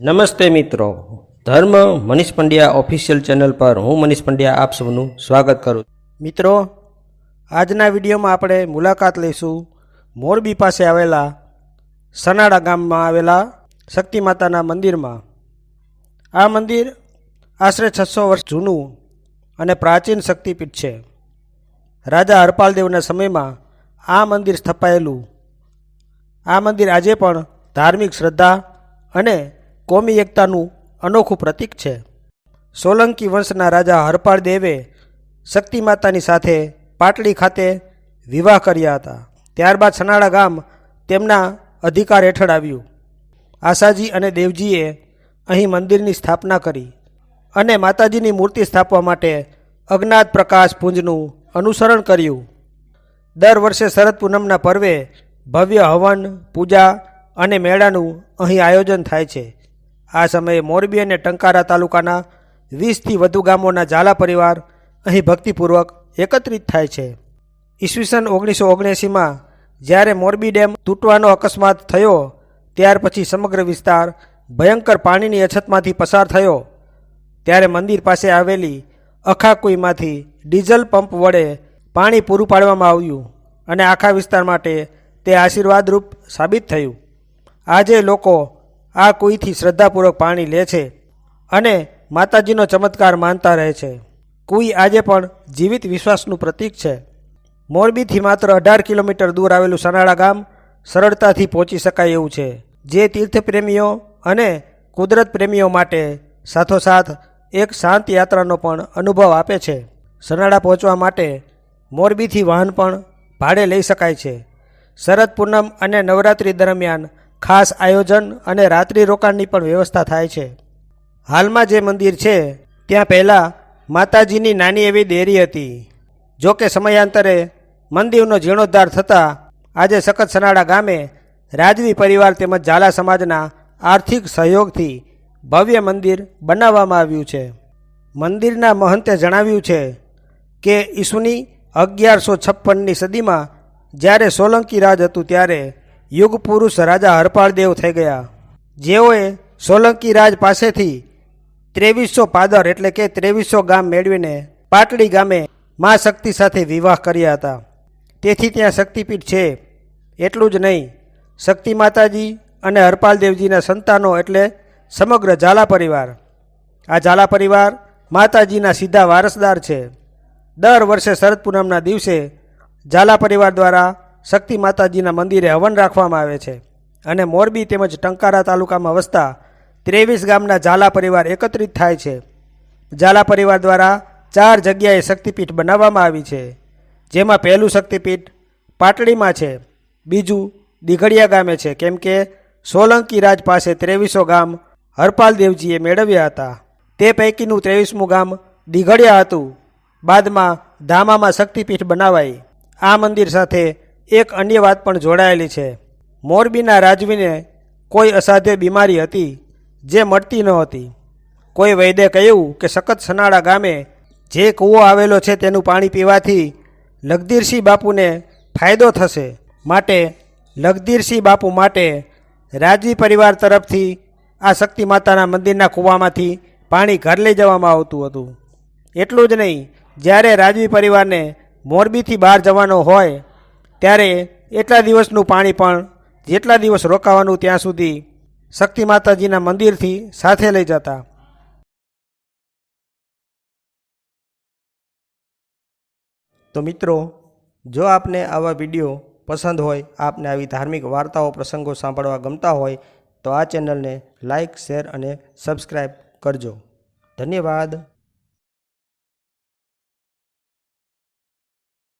નમસ્તે મિત્રો. ધર્મ મનીષ પંડ્યા ઓફિશિયલ ચેનલ પર હું મનીષ પંડ્યા આપ સૌનું સ્વાગત કરું મિત્રો, આજના વિડીયોમાં આપણે મુલાકાત લઈશું મોરબી પાસે આવેલા સનાડા ગામમાં આવેલા શક્તિ માતાના મંદિરમાં. આ મંદિર આશરે છસો વર્ષ જૂનું અને પ્રાચીન શક્તિપીઠ છે. રાજા હરપાલદેવના સમયમાં આ મંદિર સ્થપાયેલું. આ મંદિર આજે પણ ધાર્મિક શ્રદ્ધા અને કોમી એકતાનું અનોખું પ્રતીક છે. સોલંકી વંશના રાજા હરપાળ દેવે શક્તિ માતાની સાથે પાટડી ખાતે વિવાહ કર્યા હતા. ત્યારબાદ સનાળા ગામ તેમના અધિકાર હેઠળ આવ્યું. આશાજી અને દેવજીએ અહીં મંદિરની સ્થાપના કરી અને માતાજીની મૂર્તિ સ્થાપવા માટે અજ્ઞાત પ્રકાશ પુંજનું અનુસરણ કર્યું. દર વર્ષે શરદ પૂનમના પર્વે ભવ્ય હવન, પૂજા અને મેળાનું અહીં આયોજન થાય છે. આ સમયે મોરબી અને ટંકારા તાલુકાના વીસથી વધુ ગામોના ઝાલા પરિવાર અહીં ભક્તિપૂર્વક એકત્રિત થાય છે. ઈસવીસન ઓગણીસો ઓગણએંસીમાં જ્યારે મોરબી ડેમ તૂટવાનો અકસ્માત થયો, ત્યાર પછી સમગ્ર વિસ્તાર ભયંકર પાણીની અછતમાંથી પસાર થયો. ત્યારે મંદિર પાસે આવેલી અખાકુઈમાંથી ડીઝલ પંપ વડે પાણી પૂરું પાડવામાં આવ્યું અને આખા વિસ્તાર માટે તે આશીર્વાદરૂપ સાબિત થયું. આજે લોકો આ કુઈથી શ્રદ્ધાપૂર્વક પાણી લે છે અને માતાજીનો ચમત્કાર માનતા રહે છે. કુઈ આજે પણ જીવિત વિશ્વાસનું પ્રતીક છે. મોરબીથી માત્ર અઢાર કિલોમીટર દૂર આવેલું સનાળા ગામ સરળતાથી પહોંચી શકાય એવું છે. જે તીર્થપ્રેમીઓ અને કુદરત પ્રેમીઓ માટે સાથોસાથ એક શાંત યાત્રાનો પણ અનુભવ આપે છે. સનાળા પહોંચવા માટે મોરબીથી વાહન પણ ભાડે લઈ શકાય છે. શરદ પૂનમ અને નવરાત્રિ દરમિયાન ખાસ આયોજન અને રાત્રિ રોકાણની પણ વ્યવસ્થા થાય છે. હાલમાં જે મંદિર છે, ત્યાં પહેલાં માતાજીની નાની એવી દેરી હતી. જો કે સમયાંતરે મંદિરનો જીર્ણોદ્ધાર થતાં આજે સખત સનાડા ગામે રાજવી પરિવાર તેમજ ઝાલા સમાજના આર્થિક સહયોગથી ભવ્ય મંદિર બનાવવામાં આવ્યું છે. મંદિરના મહંતે જણાવ્યું છે કે ઈસુની અગિયારસો છપ્પનની સદીમાં જ્યારે સોલંકી રાજ હતું ત્યારે યુગ પુરુષ રાજા હરપાળદેવ થઈ ગયા. જેઓએ સોલંકી રાજ પાસેથી ત્રેવીસો પાદર એટલે કે ત્રેવીસો ગામ મેળવીને પાટડી ગામે મા શક્તિ સાથે વિવાહ કર્યા હતા. તેથી ત્યાં શક્તિપીઠ છે. એટલું જ નહીં, શક્તિ માતાજી અને હરપાલદેવજીના સંતાનો એટલે સમગ્ર ઝાલા પરિવાર. આ ઝાલા પરિવાર માતાજીના સીધા વારસદાર છે. દર વર્ષે શરદ પૂનમના દિવસે ઝાલા પરિવાર દ્વારા શક્તિ માતાજીના મંદિરે હવન રાખવામાં આવે છે અને મોરબી તેમજ ટંકારા તાલુકામાં વસતા ત્રેવીસ ગામના ઝાલા પરિવાર એકત્રિત થાય છે. ઝાલા પરિવાર દ્વારા ચાર જગ્યાએ શક્તિપીઠ બનાવવામાં આવી છે. જેમાં પહેલું શક્તિપીઠ પાટડીમાં છે. બીજું દિઘડિયા ગામે છે. કેમ કે સોલંકી રાજ પાસે ત્રેવીસો ગામ હરપાલદેવજીએ મેળવ્યા હતા. તે પૈકીનું ત્રેવીસમું ગામ દીઘડિયા હતું. બાદમાં ધામામાં શક્તિપીઠ બનાવાઈ. આ મંદિર સાથે એક અન્ય વાત પણ જોડાયેલી છે. મોરબીના રાજવીને કોઈ અસાધ્ય બીમારી હતી જે મળતી ન હતી. કોઈ વૈદે કહ્યું કે સખત સનાળા ગામે જે કૂવો આવેલો છે તેનું પાણી પીવાથી લગધીરસિંહ બાપુને ફાયદો થશે માટે લગધીરસિંહ બાપુ માટે રાજવી પરિવાર તરફથી આ શક્તિ માતાના મંદિરના કૂવામાંથી પાણી ઘર લઈ જવામાં આવતું હતું. એટલું જ નહીં, જ્યારે રાજવી પરિવારને મોરબીથી બહાર જવાનો હોય ત્યારે એટલા દિવસનું પાણી પણ જેટલા દિવસ રોકાવાનું ત્યાં સુધી શક્તિ માતાજીના મંદિરથી સાથે લઈ જતા. તો મિત્રો, જો આપને આવા વીડિયો પસંદ હોય, આપને આવી ધાર્મિક વાર્તાઓ, પ્રસંગો સાંભળવા ગમતા હોય, તો આ ચેનલને લાઇક શેર અને સબસ્ક્રાઈબ કરજો. ધન્યવાદ.